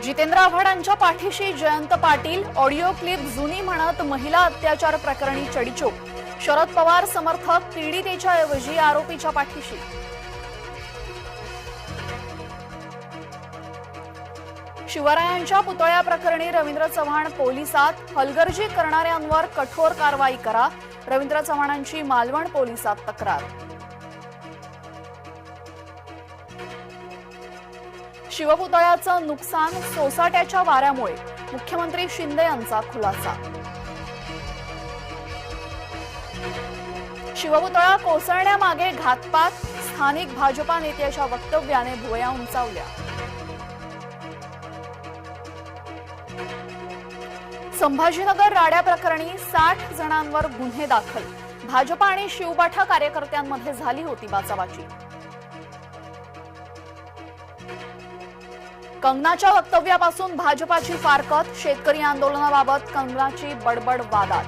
जितेंद्र आव्हाडांच्या पाठीशी Jayant Patil audio clip जुनी म्हणत महिला अत्याचार प्रकरणी चडीचोप शरद पवार समर्थक पीडितेच्या ऐवजी आरोपीच्या पाठीशी. शिवरायांच्या पुतळ्या प्रकरणी रवींद्र चव्हाण पोलिसात हलगर्जी करणाऱ्यांवर कठोर कारवाई करा रवींद्र चव्हाणांची मालवण पोलिसात तक्रार. शिवपुतळ्याचं नुकसान सोसाट्याच्या वाऱ्यामुळे. मुख्यमंत्री शिंदे यांचा खुलासा. शिवपुतळा कोसळण्यामागे घातपात स्थानिक भाजपा नेत्याच्या वक्तव्याने भुवया उंचावल्या. संभाजीनगर राड्या प्रकरणी साठ जणांवर गुन्हे दाखल. भाजपा आणि शिवबाठा कार्यकर्त्यांमध्ये झाली होती बाचाबाची. कंगनाच्या वक्तव्यापासून भाजपाची फारकत शेतकरी आंदोलनाबाबत कंगनाची बडबड वादात.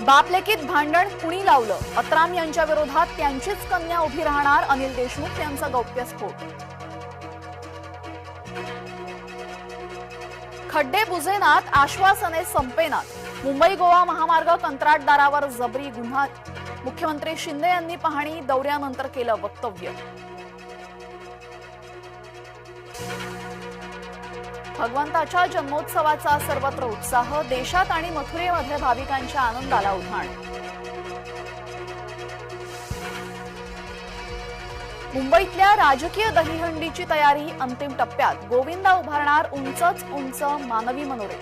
बापलेकीत भांडण कुणी लावलं? अत्राम यांच्या विरोधात त्यांचीच कन्या उभी राहणार अनिल देशमुख यांचा गौप्यस्फोट. खड्डे बुजेनात आश्वासने संपेनात. मुंबई गोवा महामार्ग कंत्राटदारावर जबरी गुन्हा मुख्यमंत्री शिंदे यांनी पाहणी दौऱ्यानंतर केलं वक्तव्य. भगवंताच्या जन्मोत्सवाचा सर्वत्र उत्साह देशात आणि मथुरेमध्ये भाविकांच्या आनंदाला उधाण. मुंबईतल्या राजकीय दहीहंडीची तयारी अंतिम टप्प्यात. गोविंदा उभारणार उंचच उंच मानवी मनोरे